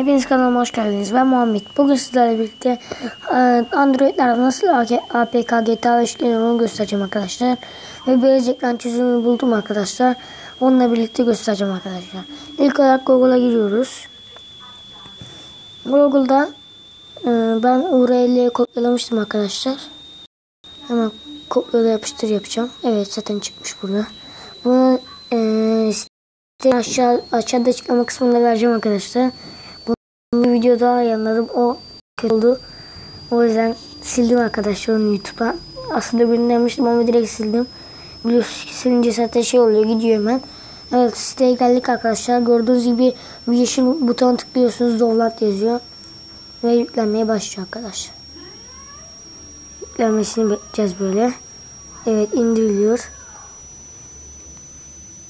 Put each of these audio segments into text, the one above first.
Hepiniz kanalıma hoş geldiniz. Ben Muhammed. Bugün sizlerle birlikte e, Android'ler nasıl APK GTA işleniyor onu göstereceğim arkadaşlar. Ve beyaz ekran çözümünü buldum arkadaşlar. Onunla birlikte göstereceğim arkadaşlar. İlk olarak Google'a giriyoruz. Google'da e, ben URL'yi kopyalamıştım arkadaşlar. Hemen kopyala yapıştır yapacağım. Evet zaten çıkmış burada. Bunu e, aşağı, aşağıda açıklama kısmında vereceğim arkadaşlar. Bir video daha yayınladım. O kötü oldu. O yüzden sildim arkadaşlar onu YouTube'a. Aslında bilinmemiştim ama direkt sildim. Biliyorsunuz ki silince zaten şey oluyor gidiyor hemen. Evet siteye geldik arkadaşlar. Gördüğünüz gibi bir yeşil buton tıklıyorsunuz. Download yazıyor. Ve yüklenmeye başlıyor arkadaşlar. Yüklenmesini bekleyeceğiz böyle. Evet indiriliyor.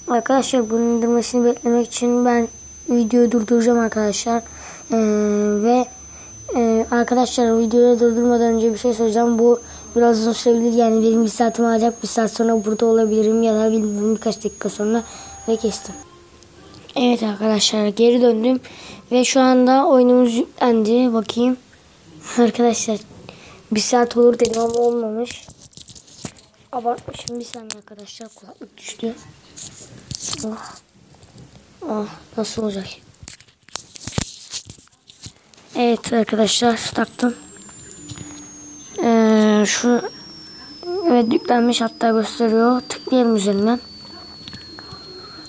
Arkadaşlar bunun indirmesini beklemek için ben videoyu durduracağım arkadaşlar. Ee, ve e, arkadaşlar videoyu durdurmadan önce bir şey söyleyeceğim. Bu biraz uzun sürebilir. Yani benim bir saatimi alacak. Bir saat sonra burada olabilirim ya da bilmiyorum birkaç dakika sonra ve kestim. Evet arkadaşlar geri döndüm. Ve şu anda oyunumuz yüklendi. Bakayım. Arkadaşlar bir saat olur dedim ama olmamış. Abartmışım bir saniye arkadaşlar kulaklık düştü. Oh. Oh, nasıl olacak? Evet arkadaşlar taktım. Ee, şu evet yüklenmiş hatta gösteriyor. Tıklayalım üzerinden.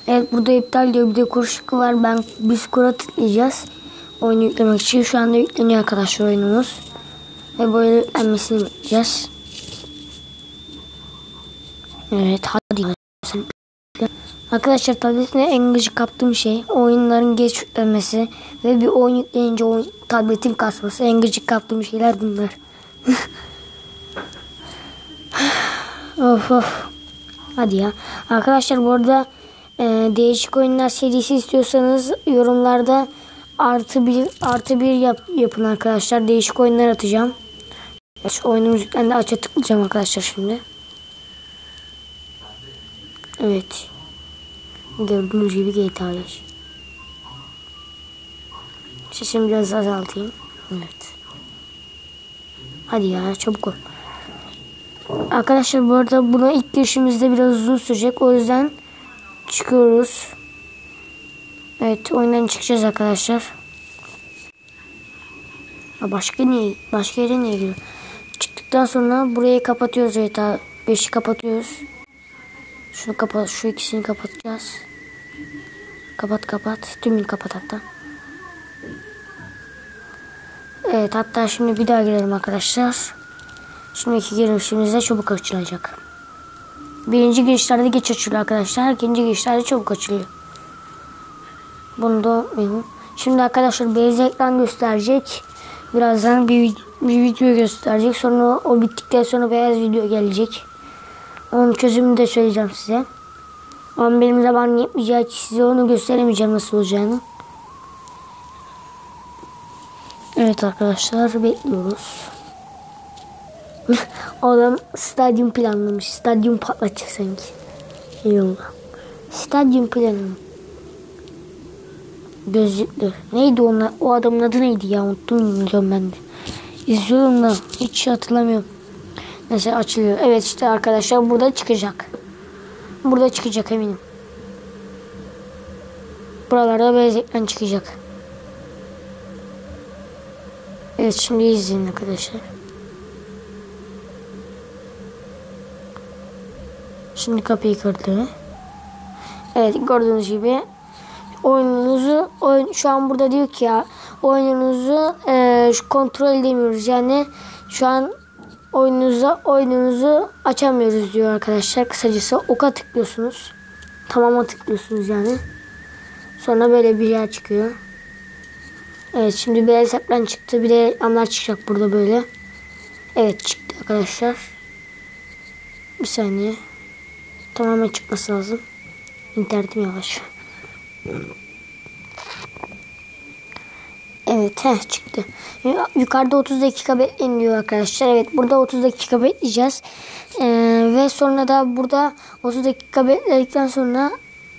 Evet burada iptal diyor. Bir de kur şıkkı var. Ben biz kura tıklayacağız. Oyunu yüklemek için. Şu anda yükleniyor arkadaşlar oyunumuz. Ve böyle yüklenmesini bekleyeceğiz. Evet hadi. Arkadaşlar tabletine en gıcık kaptığım şey oyunların geç yüklenmesi ve bir oyun yükleyince oyun, tabletin kasması. En gıcık kaptığım şeyler bunlar. of of. Hadi ya. Arkadaşlar bu arada e, değişik oyunlar serisi istiyorsanız yorumlarda artı bir artı bir yap, yapın arkadaşlar. Değişik oyunlar atacağım. Şu oyunumuz yüklendi. Aça tıklayacağım arkadaşlar şimdi. Evet. Gördüğünüz gibi GTA 5. Sesimi biraz azaltayım. Evet. Hadi ya çabuk ol. Arkadaşlar bu arada buna ilk girişimizde biraz uzun sürecek. O yüzden çıkıyoruz. Evet oyundan çıkacağız arkadaşlar. Başka niye? Başka yere niye giriyor? Çıktıktan sonra burayı kapatıyoruz GTA 5'i kapatıyoruz. Şunu kapat, şu ikisini kapatacağız. Kapat kapat. Tümünü kapat hatta. Evet hatta şimdi bir daha girelim arkadaşlar. Şimdi iki girişimizde çabuk açılacak. Birinci girişlerde geç açılıyor arkadaşlar. İkinci girişlerde çabuk açılıyor. Bunu da unutmayın. Şimdi arkadaşlar beyaz ekran gösterecek. Birazdan bir, bir video gösterecek. Sonra o bittikten sonra beyaz video gelecek. Onun çözümünü de söyleyeceğim size. Ama benim zaman yetmeyeceği için size onu gösteremeyeceğim nasıl olacağını. Evet arkadaşlar bekliyoruz. Adam stadyum planlamış. Stadyum patlatacak sanki. Eyvallah. Stadyum planı. Gözlüklü. Neydi onlar? O adamın adı neydi ya? Unuttum ben de. İzliyorum da hiç hatırlamıyorum. Mesela açılıyor. Evet işte arkadaşlar burada çıkacak. Burada çıkacak eminim. Buralarda beyaz ekran çıkacak. Evet şimdi izleyin arkadaşlar. Şimdi kapıyı kırdı. Evet gördüğünüz gibi oyununuzu oyun, şu an burada diyor ki ya oyununuzu e, kontrol edemiyoruz. Yani şu an oyununuza oyununuzu açamıyoruz diyor arkadaşlar. Kısacası oka tıklıyorsunuz. Tamama tıklıyorsunuz yani. Sonra böyle bir yer çıkıyor. Evet şimdi beyaz ekran çıktı. Bir de reklamlar çıkacak burada böyle. Evet çıktı arkadaşlar. Bir saniye. Tamamen çıkması lazım. İnternetim yavaş. Evet heh, çıktı. Yukarıda 30 dakika bekleyin diyor arkadaşlar. Evet burada 30 dakika bekleyeceğiz. Ee, ve sonra da burada 30 dakika bekledikten sonra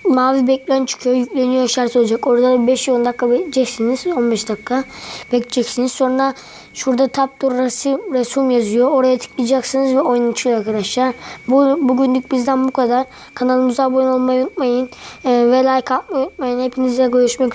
mavi beklen çıkıyor. Yükleniyor işareti olacak. Orada 5-10 dakika bekleyeceksiniz. 15 dakika bekleyeceksiniz. Sonra şurada tap resim, resim yazıyor. Oraya tıklayacaksınız ve oyun açıyor arkadaşlar. Bu, bugünlük bizden bu kadar. Kanalımıza abone olmayı unutmayın. Ee, ve like atmayı unutmayın. Hepinize görüşmek üzere.